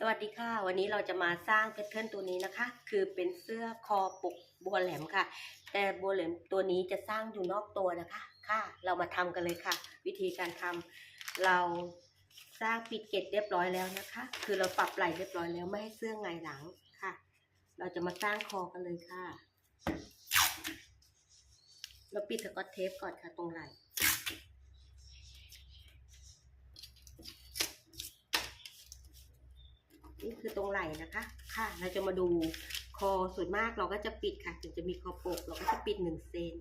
สวัสดีค่ะ วันนี้เราจะมาสร้างแพทเทิร์นตัวนี้นะคะ คือเป็นเสื้อคอปกบัวแหลมค่ะ แต่บัวแหลมตัวนี้จะสร้างอยู่นอกตัวนะคะค่ะ เรามาทำกันเลยค่ะ วิธีการทำเราสร้างปิดเกล็ดเรียบร้อยแล้วนะคะ คือเราปรับไหล่เรียบร้อยแล้วไม่ให้เสื้อไงหลังค่ะ เราจะมาสร้างคอกันเลยค่ะ เราปิดสกอตเทปก่อนค่ะตรงไหล่ นี่คือตรงไหล่นะคะ ค่ะ เราจะมาดูคอส่วนมากเราก็จะปิดค่ะถึงจะมีคอปก เราก็จะปิดหนึ่งเซน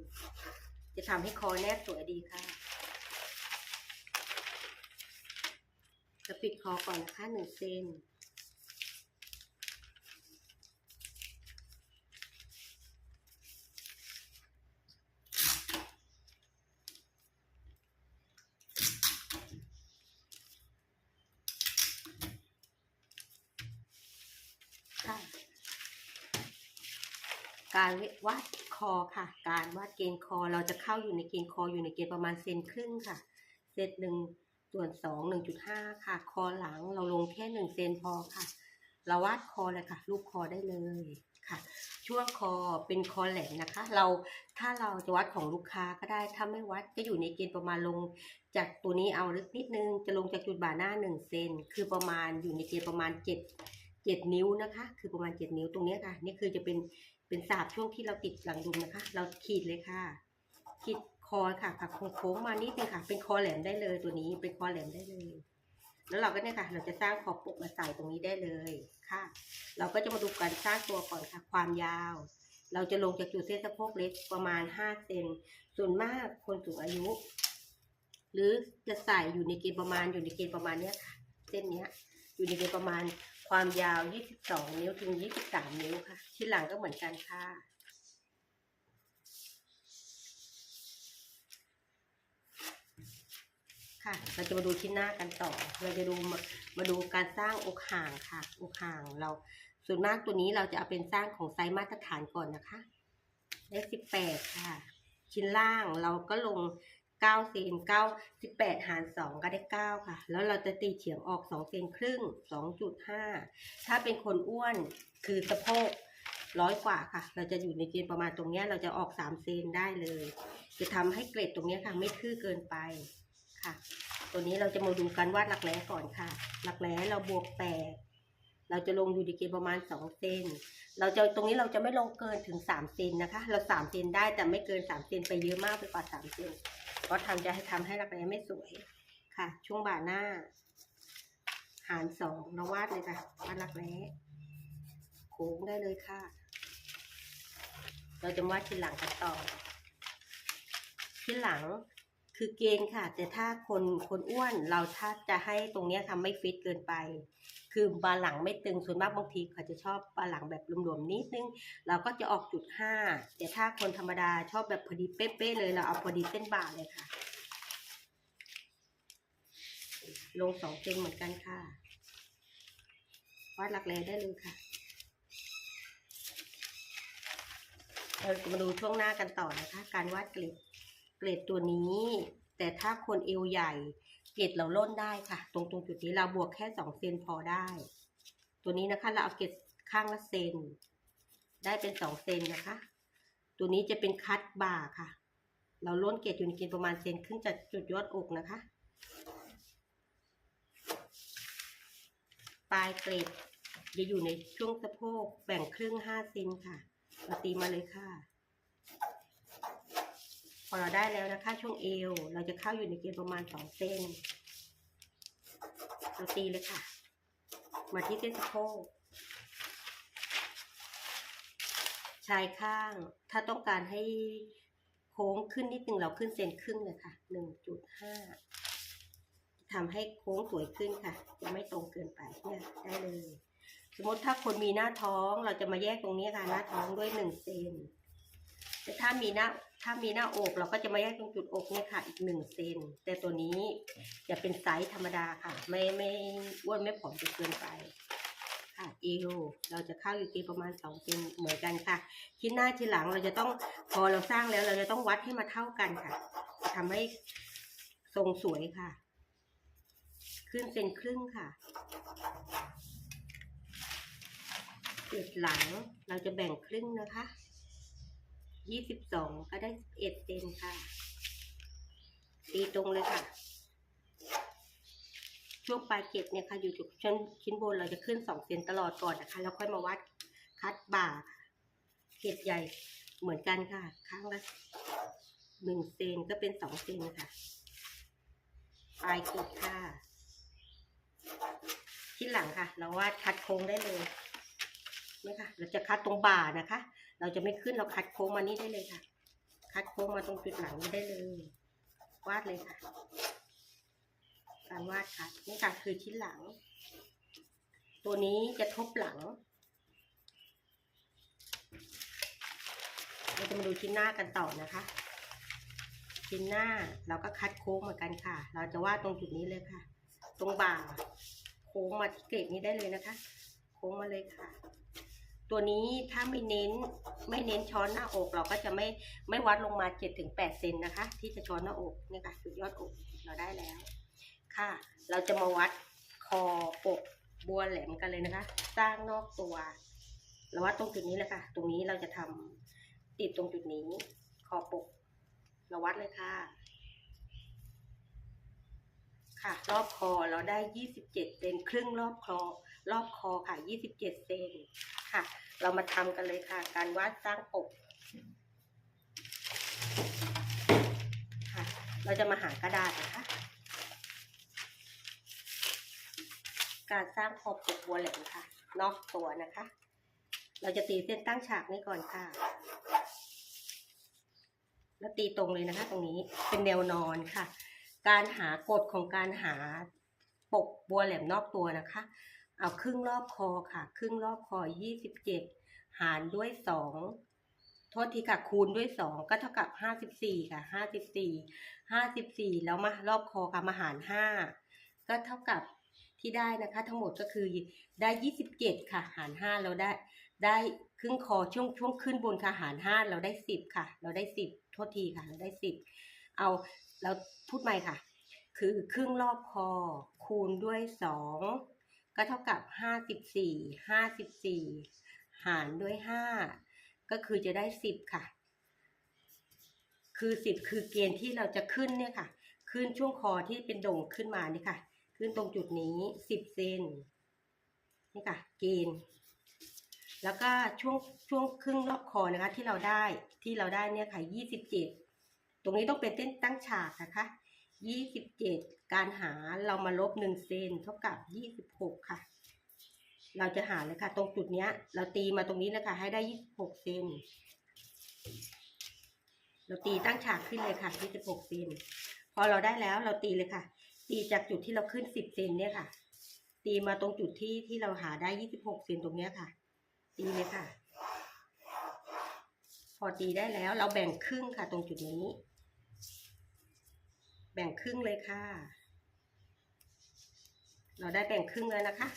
จะทำให้คอแนบสวยดีค่ะ จะปิดคอก่อนนะคะหนึ่งเซน การวัดคอค่ะ การวัดเกณฑ์คอเราจะเข้าอยู่ในเกณฑ์คออยู่ในเกณฑ์ประมาณเซนครึ่งค่ะ เซนหนึ่งส่วนสองหนึ่งจุดห้าค่ะ คอหลังเราลงแค่หนึ่งเซนพอค่ะ เราวัดคอเลยค่ะ รูปคอได้เลยค่ะ ช่วงคอเป็นคอแหลมนะคะ เราถ้าเราจะวัดของลูกค้าก็ได้ ถ้าไม่วัดก็อยู่ในเกณฑ์ประมาณลงจากตัวนี้เอาลึกนิดนึง จะลงจากจุดบ่าหน้าหนึ่งเซนคือประมาณอยู่ในเกณฑ์ประมาณเจ็ด เจ็ดนิ้วนะคะ คือประมาณเจ็ดนิ้วตรงนี้ค่ะ นี่คือจะเป็นเป็นสาบช่วงที่เราติดหลังดุมนะคะ เราขีดเลยค่ะ ขีดคอค่ะผักโค้งมานิดนึงค่ะ เป็นคอแหลมได้เลยตัวนี้เป็นคอแหลมได้เลย แล้วเราก็เนี่ยค่ะ เราจะสร้างคอบปกมาใส่ตรงนี้ได้เลยค่ะ เราก็จะมาดูการสร้างตัวก่อนค่ะ ความยาว เราจะลงจากจุดเส้นสะโพกเล็กประมาณห้าเซนส่วนมากคนสูงอายุ หรือจะใส่อยู่ในเกณฑ์ประมาณอยู่ในเกณฑ์ประมาณเนี้ยค่ะ เส้นเนี้ยอยู่ในเกณฑ์ประมาณ ความยาว 22 นิ้วถึง 23 นิ้วค่ะ ที่หลังก็เหมือนกันค่ะ ค่ะ เราจะมาดูชิ้นหน้ากันต่อ เราจะดูมามาดูการสร้างอกห่างค่ะ อกห่างเรา ส่วนมากตัวนี้เราจะเอาเป็นสร้างของไซส์มาตรฐานก่อนนะคะได้18 ค่ะ ชิ้นล่างเราก็ลง 9เซน9 18 หาร 2 ก็ได้ 9 ค่ะ แล้วเราจะตีเฉียงออก 2 เซนครึ่ง 2.5 ถ้าเป็นคนอ้วนคือสะโพกร้อยกว่าค่ะ เราจะอยู่ในเกณฑ์ประมาณตรงนี้เราจะออก 3 เซนได้เลย จะทำให้เกรดตรงนี้ค่ะ ไม่ทื่อเกินไปค่ะ ตัวนี้เราจะมาดูการวาดหลักแร้ก่อนค่ะ หลักแร้เราบวก8เราจะลงอยู่ในเกณฑ์ประมาณ2เซน เราจะตรงนี้เราจะไม่ลงเกินถึง3เซนนะคะ เรา3เซนได้แต่ไม่เกิน3เซนไปเยอะมากไปกว่า3เซน เพราะทำจะให้ทำให้รักแร้ไม่สวยค่ะ ช่วงบ่าหน้า หารสองเราวาดเลยค่ะวาดรักแร้โค้งได้เลยค่ะ เราจะวาดทีหลังกันต่อทีหลังคือเกณฑ์ค่ะ แต่ถ้าคนคนอ้วนเราถ้าจะให้ตรงนี้ทำไม่ฟิตเกินไป คือบาหลังไม่ตึงส่วนมากบางทีเขาจะชอบบาหลังแบบหลวมๆนิดนึง เราก็จะออกจุดห้าแต่ถ้าคนธรรมดาชอบแบบพอดีเป๊ะๆเลยเราเอาพอดีเส้นบ่าเลยค่ะ ลงสองเซนเหมือนกันค่ะวาดหลักแร้ได้เลยค่ะเรามาดูช่วงหน้ากันต่อนะคะ การวาดเกล็ดเกล็ดตัวนี้ แต่ถ้าคนเอวใหญ่ เกล็ดเราล่นได้ค่ะ ตรงตรงจุดนี้เราบวกแค่สองเซนพอได้ ตัวนี้นะคะ เราเอาเกล็ดข้างละเซน ได้เป็นสองเซนนะคะ ตัวนี้จะเป็นคัดบ่าค่ะ เราล้นเกล็ดอยู่ในเกณฑ์ประมาณเซนขึ้นจากจุดยอดอกนะคะ ปลายเกล็ดจะอยู่ในช่วงสะโพกแบ่งครึ่งห้าเซนค่ะเราตีมาเลยค่ะ พอเราได้แล้วนะคะ ช่วงเอว เราจะเข้าอยู่ในเกณฑ์ประมาณสองเซนเราตีเลยค่ะ มาที่เส้นสะโพกชายข้าง ถ้าต้องการให้โค้งขึ้นนิดนึงเราขึ้นเซนครึ่งเลยค่ะหนึ่งจุดห้าทำให้โค้งสวยขึ้นค่ะ จะไม่ตรงเกินไปเนี่ยได้เลย สมมติถ้าคนมีหน้าท้องเราจะมาแยกตรงนี้ค่ะ หน้าท้องด้วยหนึ่งเซนแต่ถ้ามีหน้า ถ้ามีหน้าอกเราก็จะมาแยกตรงจุดอกเนี่ยค่ะ อีกหนึ่งเซนแต่ตัวนี้จะเป็นไซส์ธรรมดาค่ะ ไม่ไม่อ้วนไม่ผอมจนเกินไปค่ะเอวเราจะเข้าอยู่ที่ประมาณสองเซนเหมือนกันค่ะชิ้นหน้าชิ้นหลังเราจะต้องพอเราสร้างแล้ว เราจะต้องวัดให้มาเท่ากันค่ะทำให้ทรงสวยค่ะ ขึ้นเซนครึ่งค่ะจุดหลังเราจะแบ่งครึ่งนะคะ ยี่สิบสองก็ได้สิบเอ็ดเซนค่ะ ตีตรงเลยค่ะ ช่วงปลายเกล็ดเนี่ยค่ะอยู่จุดชั้นชิ้นบนเราจะขึ้นสองเซนตลอดก่อนนะคะ แล้วค่อยมาวัดคัดบ่า เกล็ดใหญ่เหมือนกันค่ะ ข้างละหนึ่งเซนก็เป็นสองเซนค่ะ ปลายเกล็ดค่ะ ที่หลังค่ะ เราวาดคัดโค้งได้เลยนี่ค่ะ เราจะคัดตรงบ่านะคะ เราจะไม่ขึ้นเราคัดโค้งมานี่ได้เลยค่ะ คัดโค้งมาตรงจุดหลังนี้ได้เลย วาดเลยค่ะการวาดคัดนี่ค่ะคือชิ้นหลัง ตัวนี้จะทบหลังเราจะมาดูชิ้นหน้ากันต่อนะคะ ชิ้นหน้าเราก็คัดโค้งเหมือนกันค่ะ เราจะวาดตรงจุดนี้เลยค่ะ ตรงบ่า โค้งมาที่เกรดนี้ได้เลยนะคะ โค้งมาเลยค่ะ ตัวนี้ถ้าไม่เน้นไม่เน้นช้อนหน้าอกเราก็จะไม่ไม่วัดลงมา7ถึง8เซนนะคะ ที่จะช้อนหน้าอกนี่ค่ะจุดยอดอกเราได้แล้ว ค่ะ เราจะมาวัดคอปกบัวแหลมกันเลยนะคะ สร้างนอกตัวเราวัดตรงจุดนี้เลยค่ะ ตรงนี้เราจะทำติดตรงจุดนี้ คอปกเราวัดเลยค่ะ ค่ะ รอบคอเราได้ 27เซนครึ่งรอบคอรอบคอค่ะ 27เซน ค่ะ เรามาทำกันเลยค่ะ การวาดสร้างปกค่ะ เราจะมาหากระดาษนะคะ การสร้างคอปกบัวแหลมค่ะ นอกตัวนะคะ เราจะตีเส้นตั้งฉากนี้ก่อนค่ะ แล้วตีตรงเลยนะคะ ตรงนี้เป็นแนวนอนค่ะ การหากฎของการหาปกบัวแหลมนอกตัวนะคะ เอาครึ่งรอบคอค่ะ ครึ่งรอบคอ27หารด้วย2โทษทีค่ะคูณด้วย2ก็เท่ากับ54ค่ะ54 54แล้วมารอบคอค่ะมาหาร5ก็เท่ากับที่ได้นะคะ ทั้งหมดก็คือได้27ค่ะ หาร5เราได้ได้ครึ่งคอช่วงช่วงขึ้นบนค่ะหาร5เราได้10ค่ะ เราได้10โทษทีค่ะ เราได้10เอาเราพูดใหม่ค่ะ คือครึ่งรอบคอคูณด้วย2 ก็เท่ากับ54 54หารด้วย5ก็คือจะได้10ค่ะ คือ10คือเกณฑ์ที่เราจะขึ้นเนี่ยค่ะ ขึ้นช่วงคอที่เป็นโด่งขึ้นมานี่ค่ะ ขึ้นตรงจุดนี้10เซนนี่ค่ะ เกณฑ์แล้วก็ช่วงช่วงครึ่งรอบคอนะคะที่เราได้ที่เราได้เนี่ยค่ะ27ตรงนี้ต้องเป็นเต้นตั้งฉากนะคะ 27การหาเรามาลบ1เซนเท่ากับ26ค่ะ เราจะหาเลยค่ะ ตรงจุดเนี้ย เราตีมาตรงนี้นะคะ ให้ได้26เซนเราตีตั้งฉากขึ้นเลยค่ะ26เซนพอเราได้แล้วเราตีเลยค่ะ ตีจากจุดที่เราขึ้น10เซนเนี่ยค่ะ ตีมาตรงจุดที่ที่เราหาได้26เซนตรงเนี้ยค่ะ ตีเลยค่ะ พอตีได้แล้วเราแบ่งครึ่งค่ะ ตรงจุดนี้ แบ่งครึ่งเลยค่ะ เราได้แบ่งครึ่งแล้วนะคะ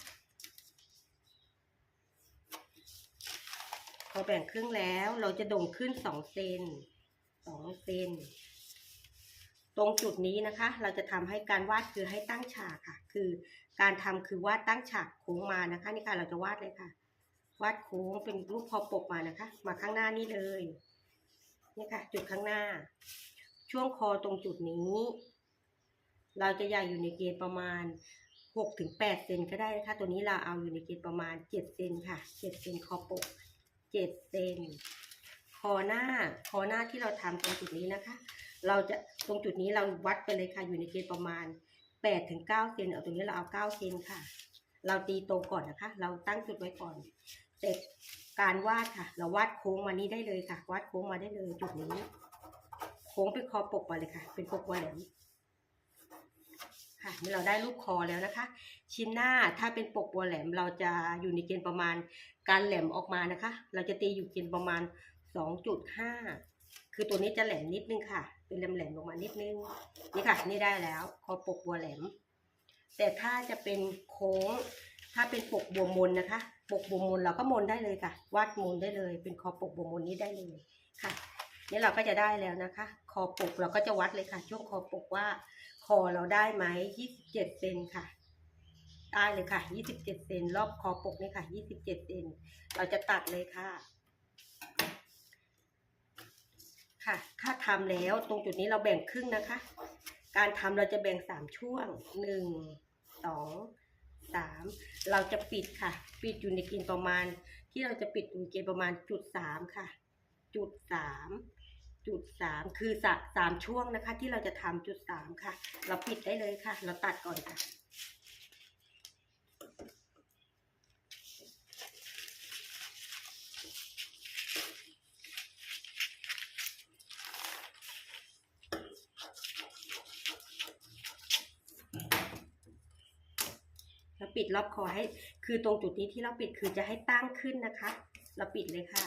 พอแบ่งครึ่งแล้วเราจะโด่งขึ้นสองเซนสองเซน ตรงจุดนี้นะคะ เราจะทำให้การวาดคือให้ตั้งฉากค่ะ คือการทำคือวาดตั้งฉากโค้งมานะคะ นี่ค่ะเราจะวาดเลยค่ะ วาดโค้งเป็นรูปพอปกมานะคะ มาข้างหน้านี่เลย นี่ค่ะ จุดข้างหน้า ช่วงคอตรงจุดนี้ เราจะใหญ่อยู่ในเกณฑ์ประมาณ6ถึง8เซนก็ได้นะคะตัวนี้เราเอาอยู่ในเกณฑ์ประมาณ7เซนค่ะ7เซนคอปก7เซนคอหน้าคอหน้าที่เราทำตรงจุดนี้นะคะ เราจะตรงจุดนี้เราวัดไปเลยค่ะอยู่ในเกณฑ์ประมาณ8ถึง9เซนเอาตรงนี้เราเอา 9 เซนค่ะ เราตีตรงก่อนนะคะ เราตั้งจุดไว้ก่อนเสร็จการวาดค่ะ เราวาดโค้งมานี้ได้เลยค่ะ วาดโค้งมาได้เลยจุดนี้ โค้งเป็นคอปกมาเลยค่ะ เป็นปกวแหลมค่ะนี่เราได้รูปคอแล้วนะคะ ชิ้นหน้าถ้าเป็นปกบัวแหลมเราจะอยู่ในเกณฑ์ประมาณการแหลมออกมานะคะ เราจะตีอยู่เกณฑ์ประมาณ 2.5 คือตัวนี้จะแหลมนิดนึงค่ะ เป็นแหลมๆลงมานิดนึงนี่ค่ะ นี่ได้แล้วคอปกบัวแหลม แต่ถ้าจะเป็นโค้ง ถ้าเป็นปกบัวมนนะคะ ปกบัวมนเราก็มนได้เลยค่ะวาดมนได้เลย เป็นคอปกบัวมนนี้ได้เลย นี่เราก็จะได้แล้วนะคะ คอปกเราก็จะวัดเลยค่ะ ช่วงคอปกว่า คอเราได้ไหม27เจ็ดเซนค่ะ ได้เลยค่ะ27เจ็ดเซนรอบคอปกนี่ค่ะยค่ะ27เจ็ดเซนเราจะตัดเลยค่ะ ค่ะ ถ้าทำแล้วตรงจุดนี้เราแบ่งครึ่งนะคะ การทำเราจะแบ่งสามช่วงหนึ่งสองสามเราจะปิดค่ะ ปิดอยู่ในกินประมาณ ที่เราจะปิดอยู่ในเกณฑ์ประมาณจุดสามค่ะ จุดสาม จุดสามคือสสามช่วงนะคะ ที่เราจะทำจุดสามค่ะ เราปิดได้เลยค่ะ เราตัดก่อนค่ะเราปิดรอบคอให้ คือตรงจุดนี้ที่เราปิดคือจะให้ตั้งขึ้นนะคะ เราปิดเลยค่ะ